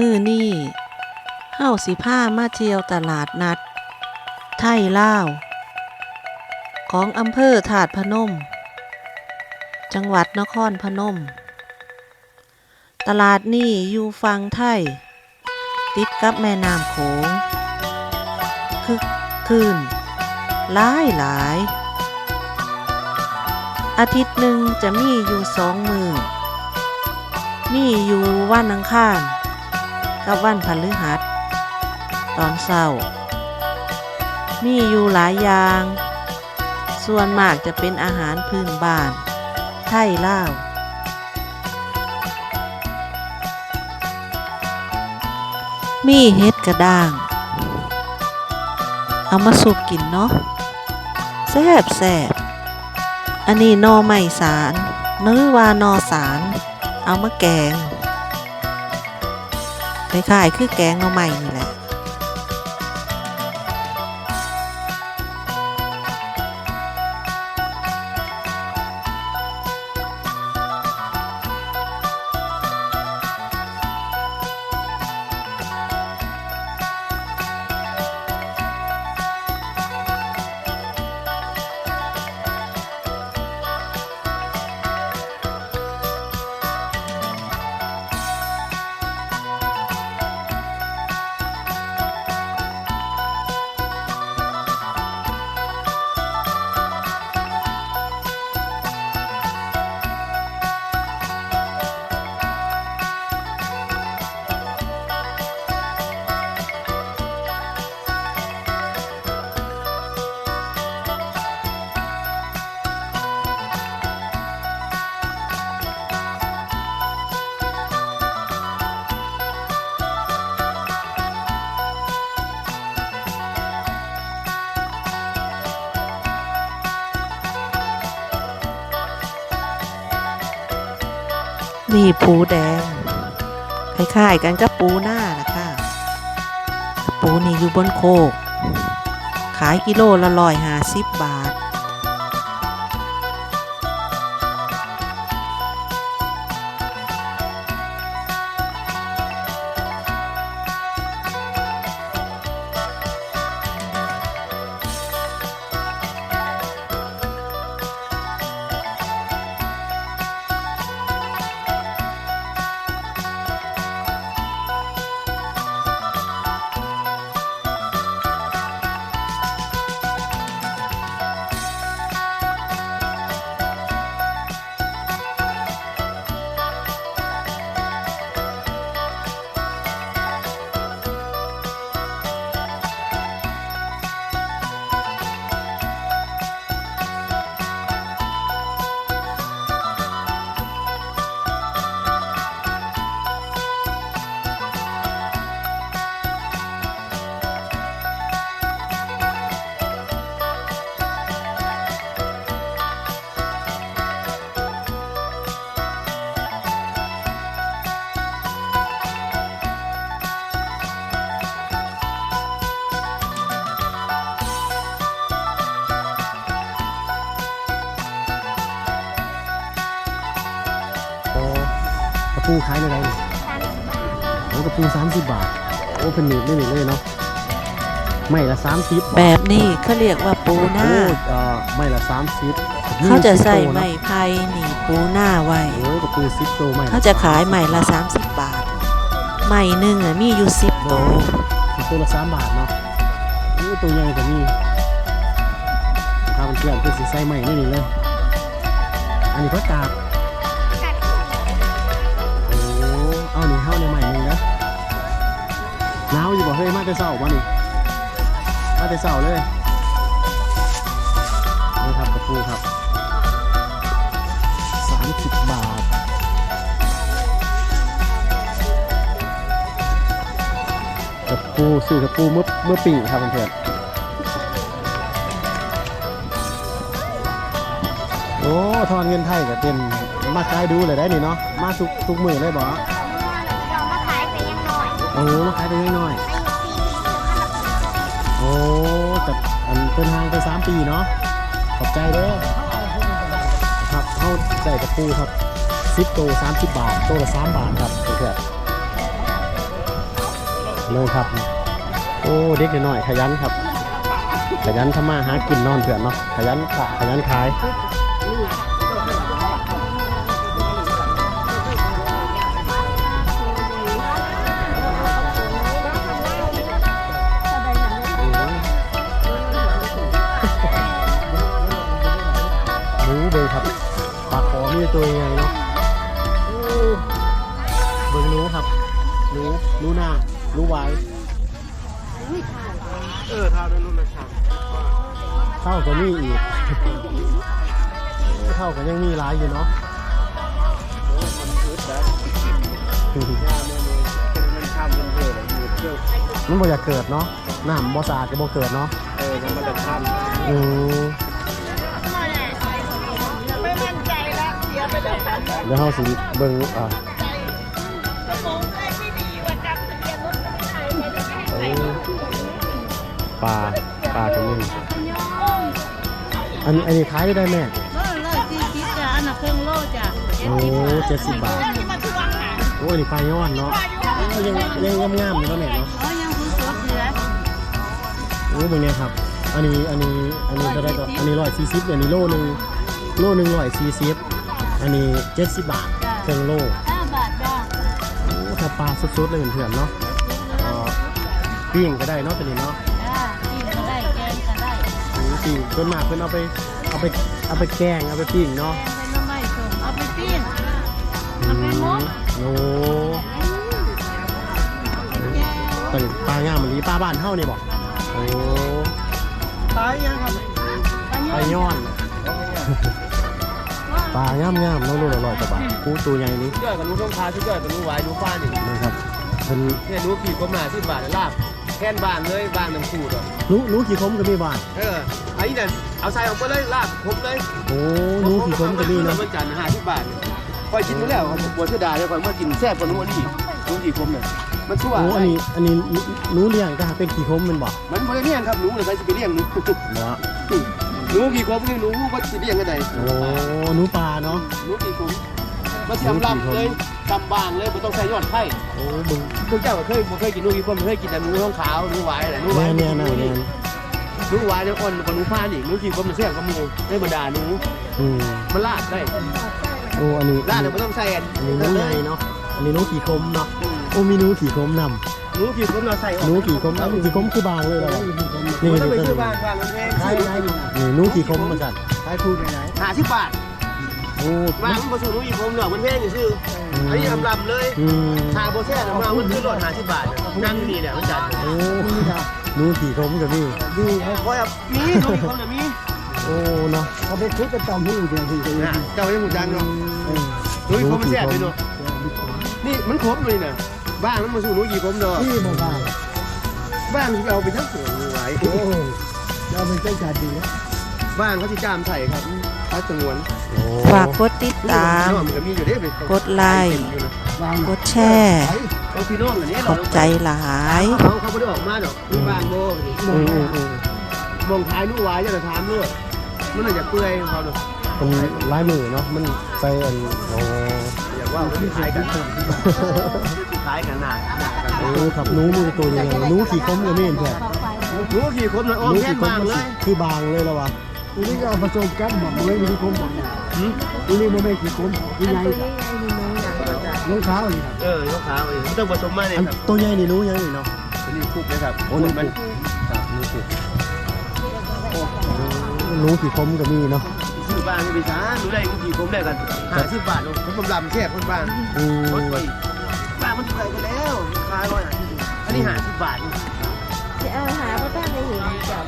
มื้อนี้เฮาสิพามาเที่ยวตลาดนัด ไทยลาว ของอำเภอถาดพนม จังหวัดนครพนม ตลาดนี้อยู่ฝั่งไทย ติดกับแม่น้ำโขงคึกคืนหลายหลาย อาทิตย์หนึ่งจะมีอยู่สองมือมีอยู่วันอังคาร กับวันพฤหัสตอนเช้า มีอยู่หลายอย่าง ส่วนมากจะเป็นอาหารพื้นบ้าน ไทยลาวมีเห็ดกระด้าง เอามาสุกกินเนาะแซ่บแซ่บอันนี้นอไม้สารหรือว่านอสาร เอามาแกง คล้ายๆ คือแกงหน่อไม้นี่แหละ นี่ปูแดงคล้ายๆกันกับปูหน้านะคะปูนี่อยู่บนโคก ขายกิโลละร้อยห้าสิบบาท ปูขายในไรเนี่ยโอ้กระปูสามสิบบาท โอ้เป็นหนีบไม่หนีบเลยเนาะ ไม่ละสามสิบแบบนี้เขาเรียกว่าปูหน้าโอ้เอ่อไม่ละสามสิบเขาจะใส่ไม้ไผ่หนีบปูหน้าไว้ โอ้กระปูสิบโตไม่เขาจะขายใหม่ละ 30 บาท ใหม่หนึ่งอะมีอยู่10โตตัวสิบตัวละสามบาทเนาะโอ้ตัวใหญ่กว่านี้ถ้ามันเกลื่อนเป็นสีใส่ใหม่ไม่หนีเลย อันนี้ก็กาด หนาวอยู่บ่เฮ้ยมาแต่เศร้ามานี่มาแต่เศร้าเลยนี่ครับกระปูครับสามสิบบาทกระปูซื้อกระปูเมื่อเมื่อปีครับเพื่อนโอ้ทอนเงินไทยกับเต็มมาขายดูเลยได้นี่เนาะมาทุกทุกมือเลยบ่ โอ้มาขายได้น้อยอายุสี่ปีลูกคันละๆโอ้แต่อันเป็นทางไปสามปีเนาะขอบใจเด้อครับเข้าใจกระปูครับสิบโตสามสิบบาทโตละสามบาทครับเพื่อนเลยครับ โอ้เด็กน้อยขยันครับ ขยันทำมาหากินนอนเถื่อนเนาะขยันขะขยันขาย หนูหนูหน้าหนูไว้เออทาด้วยรุ่นละชามเท่ากับนี่อีกเท่ากับยังมีหลายอยู่เนาะมันชามมันเกิดอยู่เที่ยวมันบ่อยากเกิดเนาะน้ำบ่สะอาดก็บ่เกิดเนาะเออมันจะชามอืมไม่มั่นใจแล้วเสียไปแล้วเดี๋ยวเฮาสิเบิ่งอ่า ปลาปลาก็มีอันอันนี้ขายได้แม่โลละสี่สิบจ้ะอันน่ะเครื่องโลจ้ะโอ้เจ็ดสิบบาทที่มาทวงหาโอ้อันนี้ปลาย้อนเนาะยังยังงามๆอยู่เนาะแม่เนาะอ๋อยังคือสดเหลือโอ้เบิ่งเนี่ยครับ อันนี้อันนี้อันนี้เท่าไหร่ก็อันนี้140อันนี้โลหนึงโลหนึง140อันนี้70บาทเครื่องโลห้าบาทจ้ะโอ้ถ้าปลาสดๆเลยเพื่อนๆเนาะก็ ปิ้งก็ได้เนาะตัวนี้เนาะจ้ะกินก็ได้แกงก็ได้อืมปิ้งส่วนมากเพิ่นเอาไปเอาไปเอาไปแกงเอาไปปิ้งเนาะแกงเป็นน้ำไม้สมเอาไปปิ้ง อืมโอ้ตัวนี้ปลาย่างมันลีปลาบ้านเฮานี่บ่โอ้ตายยังครับปลาย้อน ปลาย่ำย่ำๆเนาะโลละร้อยกว่าบาทปูตัวใหญ่นี้ช่วยกับรู้ต้องพาช่วยกับรู้ไว้รู้ฟ้านี่นะครับเป็น เนี่ยรู้กี่กลมหนาสิบบาทลาบ แค่นบ้านเลยบ้านน้ำสูตรหนูหนูขี่คมก็มีบาทเออไอ้เนี่ยเอาใส่ออกไปเลยลาบผมเลยโอ้หนูขี่คมก็มีเนาะมันจันห้าสิบบาทคอยกินไปแล้วครับบัวเสดาเนี่ยคอยมากินแซ่บกว่านู้นนี่นู้นกี่กลมเนี่ยมันชั่วโอ้อันนี้อันนี้หนูเลี้ยงก็หาเป็นขี่คมแมันบ่มันไม่ได้เลี้ยงครับหนูเลยใครจะไปเลี้ยงหนูเนาะหนูกี่กลมนี่หนูก็จะเลี้ยงกันไหนโอ้หนูปลาเนาะหนูกี่กลมมาเสียมลำเลย จำบางเลยไม่ต้องใส่ยอดไข่โอ้เบึงพวกเจ้าก็เคยบ่เคยกินนูกี่คนเคยกินแต่นูท้องขาวนูหวายแหละนูหวาแน่ยแน่แน่แน่นูหวายเนี่ยอ่อนกว่านูฟ้านี่นูกี่คนมันเสียบกับหมูได้บรรดาหนูอืมมันลาดได้โอ้อันนี้ลาอัดนเนี่ยนี้มันต้องใส่อันอันนี้หนูใหญ่เนาะอันนี้หนูขี่คมเนาะโอ้มีหนูขี่คมนหนูกี่คนเราใส่ออกำหนูขี่คมอันนี้ขี่คมคือบางเลยเหรอนี่มันต้องนี่ไปนี่ซื้อบ้านบ้านมันแพงใช่ใช่นี่หนูขี่คมมาสั่นขายคูณไหนหาสิบบาท โอ้มามันมาสู่หนูกี่คนเนาะมันแพงอยู่ซื่ออันนี้ลำลำเลยอืมชาโบแซ่เนี่ยมามันคือรถหาสิบบาทนั่งนี่เนี่ยมันจัดโอ้หนูขี่คมกับนี่ดูคอยมีหนูกี่คนเนี่ยมีโอ้เนาะเขาไปคุยกันตามที่อยู่เดียวที่เจ้ายังหูจังเนาะหนูกี่คนมันแซ่บเลยเนาะนี่มันครบเลยเนี่ยบ้านมันมาสู่หนูกี่คนเนาะนี่บ่บ้างบ้านเราไปทั้งสวนไว้โอ้เราเป็นเจ้าการดีนะบ้านเขาที่จามไถ่ครับ พักสงวนฝากกดติดตามมันก็มีอยู่เด้ไปกดไลค์กดแชร์เอาพี่น้องอันนี้ขอบใจหลายเขาเขาไม่ได้ออกมาดอกมีบ้านโบอืมอืมอืมมองท้ายนู่นไว้จะถามนู่นมันน่าจะเปื่อยเขาเนาะเป็นลายมือเนาะมันใส่อันโอ้อยากว่ามันคล้ายกันคล้ายกันหนาหนากันโอ้ครับหนูมือตัวยังไงหนูขี่คมกับนี่เพื่อนรู้กี่คนเลยอ้อมหนูแค่ขี่คมบางมันเลสิยคือบางเลยแล้ววะ อันนี้ก็เอาผสมกันหมดเลยมีคนบอกอันนี้มันไม่กี่คนยังไงรองเท้านี่ครับเออยกขาเองต้องผสมมาเนี่ยครับตัวใหญ่นี่หนูยังนี่เนาะอันนี้คุกนะครับโอ้หนูมันครับหนูขี่หนูขี่คมกับนี่เนาะซื้อบ้านไม่ไปช้าหนูได้กี่คนได้กันห้าสิบบาทเนาะผมบำรำแค่คนบ้านรถไปบ้านมันเปื่อยไปแล้วคายร้อยอันนี้ห้าสิบบาทจะเอาหาพระเจ้าในหินจับ